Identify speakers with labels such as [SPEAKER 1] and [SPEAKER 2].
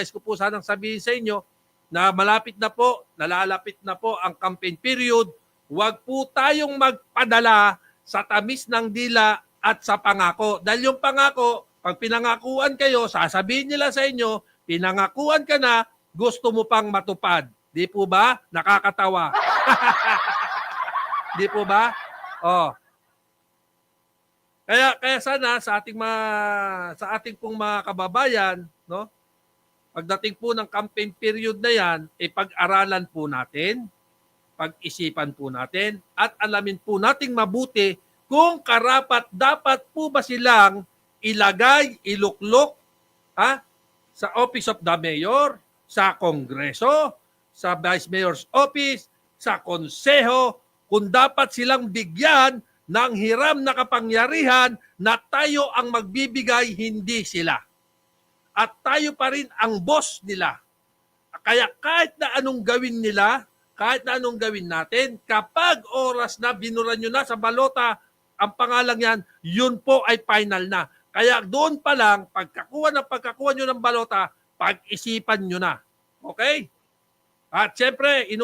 [SPEAKER 1] Nais ko po sanang sabihin sa inyo na malapit na po, nalalapit na po ang campaign period. Huwag po tayong magpadala sa tamis ng dila at sa pangako. Dahil yung pangako, pag pinangakuan kayo, sasabihin nila sa inyo, pinangakuan ka na, gusto mo pang matupad. Di po ba? Nakakatawa. Di po ba? Oh. Kaya kaya sana sa ating mga sa ating pong mga kababayan, no? Pagdating po ng campaign period na 'yan, eh pag-aralan po natin, pag-isipan po natin at alamin po nating mabuti kung karapat dapat po ba silang ilagay, iluklok ha, sa Office of the Mayor, sa Kongreso, sa Vice Mayor's Office, sa Konseho, kung dapat silang bigyan ng hiram na kapangyarihan na tayo ang magbibigay, hindi sila. At tayo pa rin ang boss nila. Kaya kahit na anong gawin nila, kahit na anong gawin natin, kapag oras na binuran nyo na sa balota, ang pangalan yan, yun po ay final na. Kaya doon pa lang, pagkakuha ng pagkakuha nyo ng balota, pag-isipan nyo na. Okay? At syempre, inu